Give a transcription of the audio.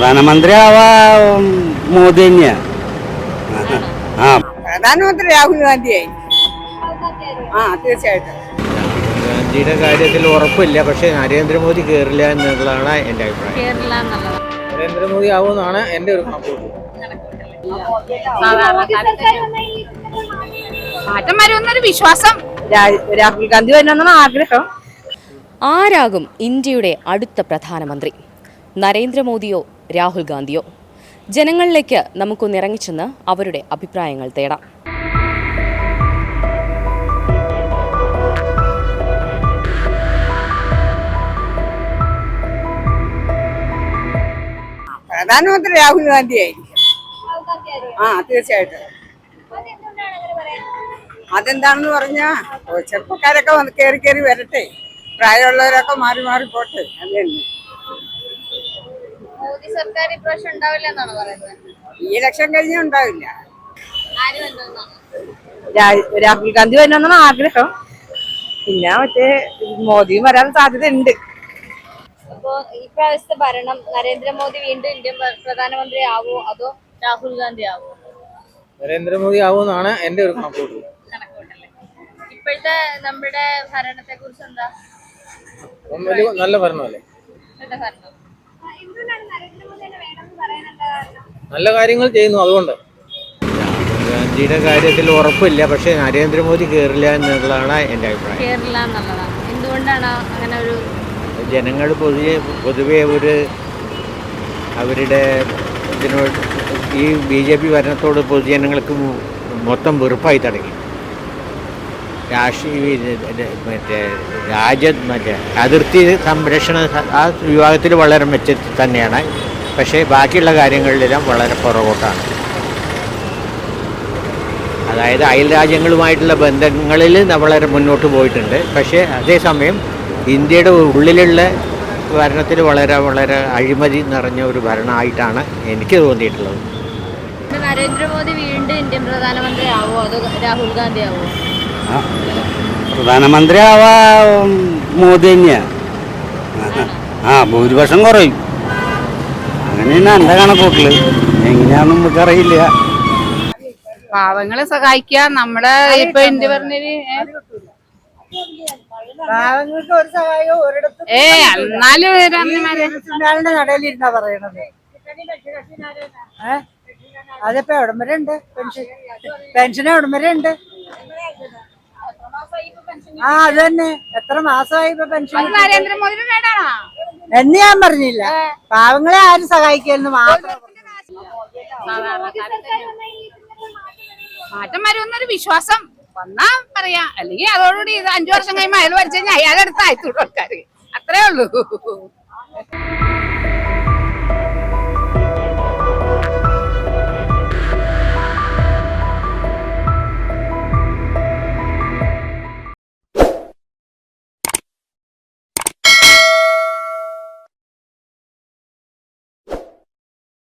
പ്രധാനമന്ത്രി ആവാ മോദി തന്നെയാ. ആ. പ്രധാനമന്ത്രി രാഹുൽ ഗാന്ധിയായി ആ തീർച്ചയായിട്ടും. ഗാന്ധിയുടെ കാര്യത്തിൽ ഉറപ്പില്ല പക്ഷേ നരേന്ദ്രമോദി കേറില്ല എന്നുള്ളതാണ് എന്റെ അഭിപ്രായം. നരേന്ദ്രമോദി ആവുമെന്നാണ് എന്റെ ഒരു കണക്കൂട്ട് മാറ്റം വരുമെന്നൊരു വിശ്വാസം രാഹുൽ ഗാന്ധി വരണമെന്നാണ് ആഗ്രഹം. ആരാകും ഇന്ത്യയുടെ അടുത്ത പ്രധാനമന്ത്രി? നരേന്ദ്രമോദിയോ രാഹുൽ ഗാന്ധിയോ? ജനങ്ങളിലേക്ക് നമുക്കൊന്ന് ഇറങ്ങിച്ചെന്ന് അവരുടെ അഭിപ്രായങ്ങൾ തേടാം. പ്രധാനമന്ത്രി രാഹുൽ ഗാന്ധി ആയിരിക്കും ആ തീർച്ചയായിട്ടും. അതെന്താണെന്ന് പറഞ്ഞാ ചെറുപ്പക്കാരൊക്കെ വന്ന് കയറി കയറി വരട്ടെ. പ്രായമുള്ളവരൊക്കെ മാറി മാറി പോട്ടെ. അത് മോദി സർക്കാർ ഇപ്രാവശ്യം ഉണ്ടാവില്ല എന്നാണ് പറയുന്നത്. ഈ ഇലക്ഷൻ കഴിഞ്ഞ ഉണ്ടാവില്ല. ആര് വന്നതെന്നാണ് രാഹുൽ ഗാന്ധി വരണമെന്നാണ് ആഗ്രഹം. പിന്നെ മറ്റേ മോദിയും വരാൻ സാധ്യത ഉണ്ട് അപ്പോ ഇപ്രാവശ്യത്തെ ഭരണം നരേന്ദ്രമോദി വീണ്ടും ഇന്ത്യൻ പ്ര- പ്രധാനമന്ത്രി ആവോ അതോ രാഹുൽ ഗാന്ധി ആവോ? നരേന്ദ്രമോദി ആവുമെന്നാണ് എന്റെ ഒരു കണക്കൂട്ട് കണക്കൂട്ടല്ലേ ഇപ്പോഴത്തെ നമ്മുടെ ഭരണത്തെ കുറിച്ച് എന്താ നല്ല ഭരണമല്ലേ? നല്ല ഭരണം. നല്ല കാര്യങ്ങൾ ചെയ്യുന്നു അതുകൊണ്ട്. ഗാന്ധിയുടെ കാര്യത്തിൽ ഉറപ്പില്ല പക്ഷേ നരേന്ദ്രമോദി കേറില്ല എന്നുള്ളതാണ് എന്റെ അഭിപ്രായം. കേറില്ല എന്നുള്ളതാണ്. എന്തുകൊണ്ടാണ് അങ്ങനെ ഒരു ജനങ്ങൾ പൊതുവെ പൊതുവെ ഒരു അവരുടെ ഇതിനോട് ഈ ബി ജെ പി ഭരണത്തോട് പൊതുജനങ്ങൾക്ക് മൊത്തം വെറുപ്പായി തുടങ്ങി. രാഷ്ട്രീയ മറ്റേ രാജ്യ മറ്റേ അതിർത്തി സംരക്ഷണ ആ വിഭാഗത്തിൽ വളരെ മെച്ചത്തിൽ തന്നെയാണ്. പക്ഷേ ബാക്കിയുള്ള കാര്യങ്ങളിലെല്ലാം വളരെ പുറകോട്ടാണ്. അതായത് അയൽ രാജ്യങ്ങളുമായിട്ടുള്ള ബന്ധങ്ങളിൽ വളരെ മുന്നോട്ട് പോയിട്ടുണ്ട്. പക്ഷേ അതേസമയം ഇന്ത്യയുടെ ഉള്ളിലുള്ള ഭരണത്തിൽ വളരെ വളരെ അഴിമതി നിറഞ്ഞ ഒരു ഭരണമായിട്ടാണ് എനിക്ക് തോന്നിയിട്ടുള്ളത്. നരേന്ദ്രമോദി വീണ്ടും ഇന്ത്യൻ പ്രധാനമന്ത്രി ആവോ അതോ രാഹുൽ ഗാന്ധി ആവോ. പ്രധാനമന്ത്രി ആവാ മോദി തന്നെയാ. ആ ഭൂരിപക്ഷം കുറയും. അങ്ങനെയാണ് എന്റെ കണക്കൂട്ടിൽ. എങ്ങനെയാണെന്ന് നമുക്കറിയില്ല. പാവങ്ങളെ സഹായിക്കുക നമ്മുടെ ഇപ്പൊ എന്ത് പറഞ്ഞൊരു പാവങ്ങൾക്ക് ഒരു സഹായവും ഒരിടത്തും ഏ എന്നാലും രണ്ടുമാരെ പെൻഷൻകാരന്റെ നടയിലിരുന്നാ പറയണത്. ഏ? അതിപ്പോ എവിടം വരെ ഉണ്ട്? പെൻഷൻ പെൻഷൻ എവിടം വരെ ഉണ്ട്? ആ അത് തന്നെ എത്ര മാസമായി ഇപ്പൊ പെൻഷൻ നരേന്ദ്രമോദിയുടെ എന്ന് ഞാൻ പറഞ്ഞില്ല. പാവങ്ങളെ ആരും സഹായിക്കലെന്ന് മാത്രം മാറ്റം വരുമെന്നൊരു വിശ്വാസം വന്നാ പറയാ. അല്ലെങ്കിൽ അതോടുകൂടി ഇത് അഞ്ചു വർഷം കഴിയുമ്പോ അയാൾ വരച്ചു കഴിഞ്ഞാൽ അയാളെടുത്ത് അയച്ചു ആൾക്കാര്. അത്രേ ഉള്ളൂ.